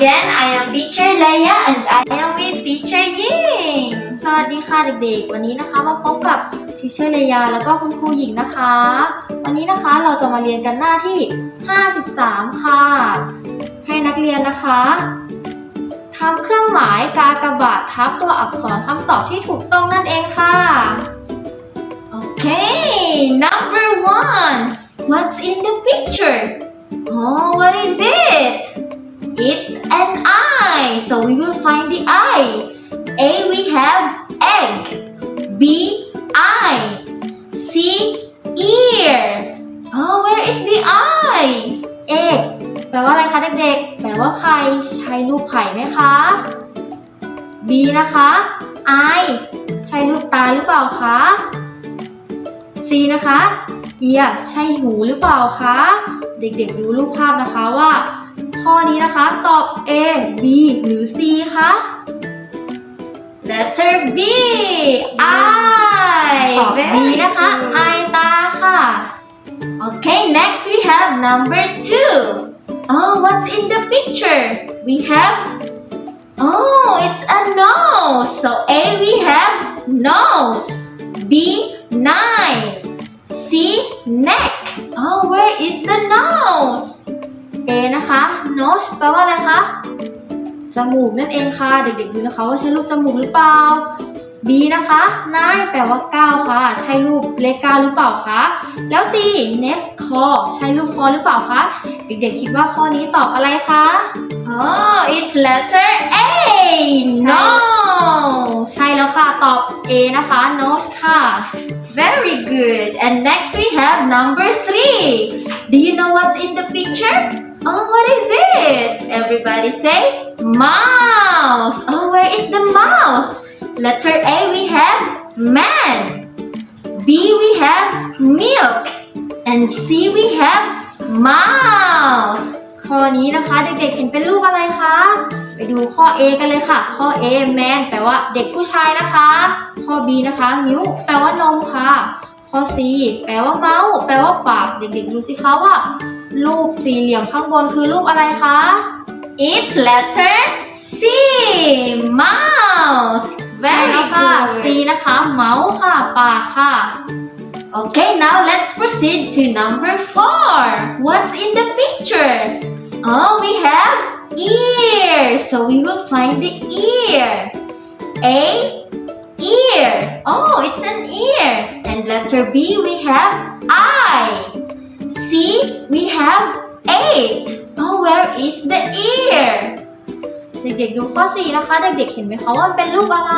again. I am teacher Leia and I am with teacher Ying. สวัสดีค่ะเด็กๆ วันนี้นะคะมาพบกับทิเชอร์เลยาแล้วก็คุณครูหญิงนะคะ วันนี้นะคะเราจะมาเรียนกันหน้าที่ 53 ค่ะ ให้นักเรียนนะคะทำเครื่องหมายกากบาททับตัวอักษรคำตอบที่ถูกต้องนั่นเองค่ะ Okay, number one. What's in the picture? Oh, what is it? An eye. So we will find the eye. A, we have egg. B, eye. C, ear. Oh, where is the eye? เอกแปลว่าอะไรคะเด็กๆ แปลว่าไข่ใช่รูปไข่ไหมคะ B นะคะ I ใช่รูปตาหรือเปล่าคะ C นะคะ ear ใช่หูหรือเปล่าคะ เด็กๆดูรูปภาพนะคะว่า A B หรือ C คะ Letter B, eye. ตอบ B Very นะคะ good. I ตาค่ะ Okay, next we have number two. Oh, what's in the picture? We have. Oh, it's a nose. So A we have nose. B nine. C neck. Oh, where is the nose? A นะคะ nose แปลว่าอะไรคะ จมูกนั่นเองค่ะ เด็กๆดูนะคะ ว่าใช่รูปจมูกหรือเปล่า B นะคะนายแปลว่าก้าวค่ะ ใช่รูปเลขเก้าหรือเปล่าคะ แล้ว C neck คอใช่รูปคอหรือเปล่าคะ เด็กๆคิดว่าข้อนี้ตอบอะไรคะ Oh, it's letter A. Nose. ใช่แล้วค่ะ ตอบ A นะคะ nose ค่ะ Very good. And next we have number three. Do you know what's in the picture? Oh, what is it? Everybody say mouth. Oh, where is the mouth? Letter A we have man. B we have milk. And C we have mouth. ข้อนี้นะคะเด็กๆเห็นเป็นรูปอะไรคะ ไปดูข้อ A กันเลยค่ะ ข้อ A man แปลว่าเด็กผู้ชายนะคะ ข้อ B นะคะนิ้วแปลว่านมค่ะ ข้อ C แปลว่าเมาส์แปลว่าปาก เด็กๆดูสิคะว่า รูปสี่เหลี่ยมข้างบนคือรูปอะไรคะ It's letter C. Mouth. ใช่ Very แล้วค่ะ good. C นะคะ เมาส์ค่ะ ปากค่ะ Okay, now let's proceed to number four. What's in the picture? Oh, we have ear. So we will find the ear. A, ear. Oh, it's an ear. And letter B, we have eye. C, we have eight. Oh, where is the ear? เด็กๆดูข้อ 4 นะคะ เด็กๆเห็นไหมคะว่ามันเป็นรูปอะไร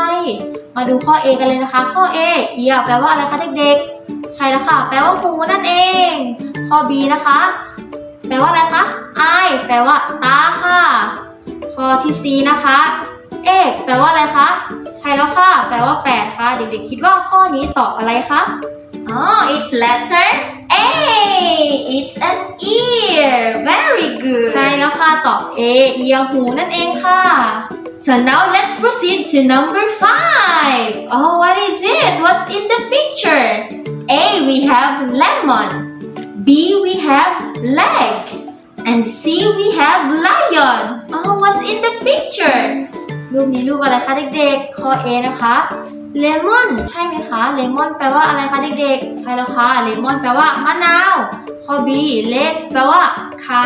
มาดูข้อ A กันเลยนะคะ ข้อ A เอียแปลว่าอะไรคะเด็กๆ ใช่แล้วค่ะ แปลว่าหูนั่นเอง ข้อ B นะคะ แปลว่าอะไรคะ eye แปลว่าตาค่ะ ข้อที่ C นะคะเอกแปลว่าอะไรคะ ใช่แล้วค่ะ แปลว่า 8 ค่ะ เด็กๆ คิดว่าข้อนี้ตอบอะไรคะ Oh, it's letter A. It's an ear. Very good. ใช่แล้วค่ะ ตอบ A เอียหูนั่นเองค่ะ So now let's proceed to number five. Oh, what is it? What's in the picture? A, we have lemon. B, we have leg. And C, we have lion. Oh, what's in the picture? รูปนี้รูปอะไรคะเด็กๆ ข้อ A นะคะ เลมอนใช่ไหมคะ เลมอนแปลว่าอะไรคะเด็กๆ ใช่แล้วค่ะ เลมอนแปลว่ามะนาว ข้อ B เล็กแปลว่าขา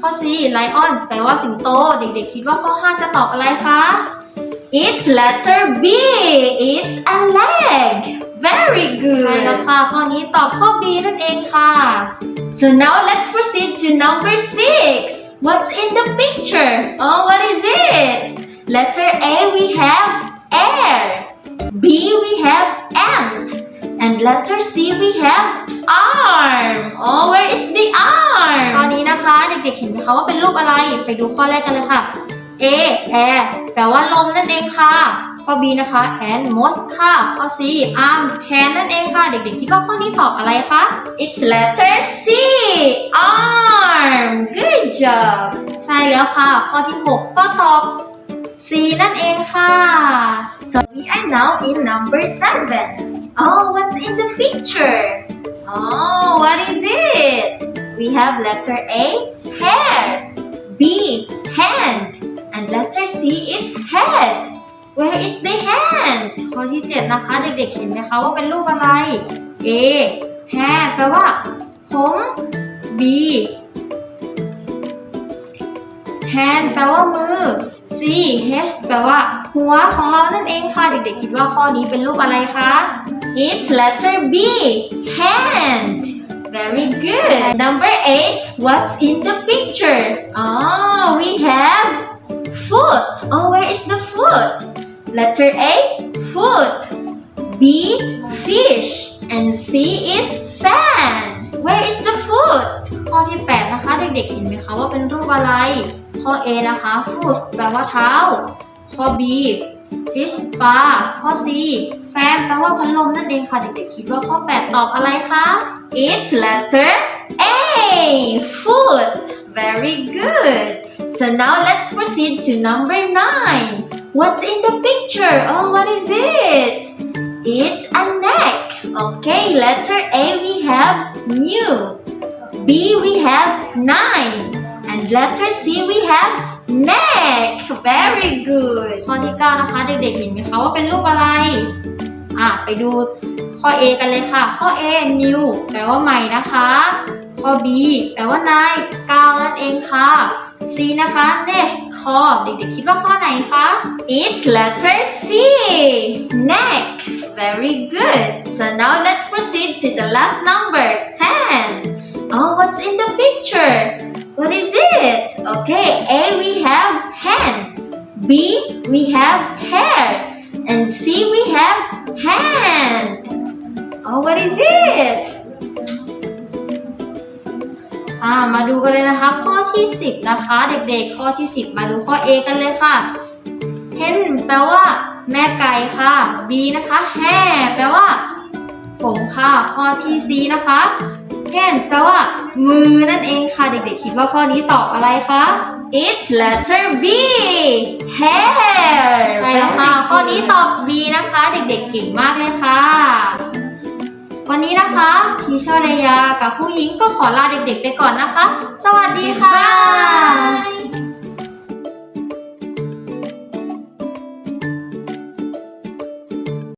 ข้อ C ไลออนแปลว่าสิงโต เด็กๆ คิดว่าข้อ 5 จะตอบอะไรคะ It's letter B. It's a leg. Very ใช่แล้ว good. ค่ะ ข้อนี้ตอบข้อ B นั่นเองค่ะ So now let's proceed to number six. What's in the picture? Oh, what is it? Letter A, we have air. B, we have ant. And letter C, we have arm. Oh, where is the ข้อ arm? นี้นะคะเด็กๆเห็นไหมคะว่าเป็นรูปอะไร ไปดูข้อแรกกันเลยค่ะ A air แปลว่าลมนั่นเองค่ะ ข้อ B นะคะ and most ค่ะ ข้อ C arm แขนนั่นเองค่ะ เด็กๆคิดว่าข้อนี้ตอบอะไรคะ It's letter C, arm. Good job. ใช่แล้วค่ะ ข้อที่ 6 ก็ตอบ C นั่นเองค่ะ So we are now in number seven. Oh, what's in the picture? Oh, what is it? We have letter A, hair. B, hand. C is head. Where is the hand? ข้อที่ 7 นะคะ เด็กๆ เห็นไหมคะว่าเป็นรูปอะไร A hand แปลว่า ผม B hand แปลว่ามือ C H แปลว่า หัวของเรานั่นเองค่ะ เด็กๆ คิดว่าข้อนี้เป็นรูปอะไรคะ It's letter B. Hand. Very good. Number eight. What's in the picture? Oh, we have foot. Oh, where is the foot? Letter A. Foot. B. Fish. And C is ข้อที่ 8 นะคะ เด็กๆเห็นไหมคะว่าเป็นรูปอะไร ข้อ A นะคะ foot แปลว่าเท้า ข้อ B fish ปลาข้อ C fan แปลว่าพัดลมนั่นเองค่ะ เด็กๆคิดว่าข้อ 8 ตอบอะไรคะ It's letter A. Foot. Very good. So now let's proceed to number nine. What's in the picture? Oh, what is it? It's a neck. Okay, letter A we have new. B we have nine. And letter C we have neck. Very good. ข้อที่ 9 นะคะ เด็กๆเห็นไหมคะว่าเป็นรูปอะไร อะ ไปดูข้อ A กันเลยค่ะ ข้อ A new แปลว่าใหม่นะคะ ข้อ B แปลว่านายกาวนั่นเองค่ะ C นะคะ neck คอเด็กๆคิดว่าข้อไหนคะ It's letter C. Neck. Very good. So now let's proceed to the last number, 10. Oh, what's in the picture? What is it? Okay, A we have hand. B we have hair. And C we have hand. Oh, what is it? อ่ามาดูกันเลยนะคะข้อที่ 10 นะคะ เด็กๆ ข้อที่ 10 มาดูข้อ A กันเลยค่ะ hen แปลว่า แม่ไก่ค่ะ B นะคะ hair แปลว่า ผมค่ะ ข้อที่ C นะคะ hand แปลว่ามือนั่นเองค่ะ เด็กๆ คิดว่าข้อนี้ตอบอะไรคะ It's letter B. Hair. ใช่แล้วค่ะ Very ข้อนี้ good. ตอบ B นะคะ เด็กๆ เก่งมากเลยค่ะ วันนี้นะคะทีเชอร์เรยากับผู้หญิงก็ขอลาเด็กๆ ไปก่อนนะคะ สวัสดีค่ะ Goodbye.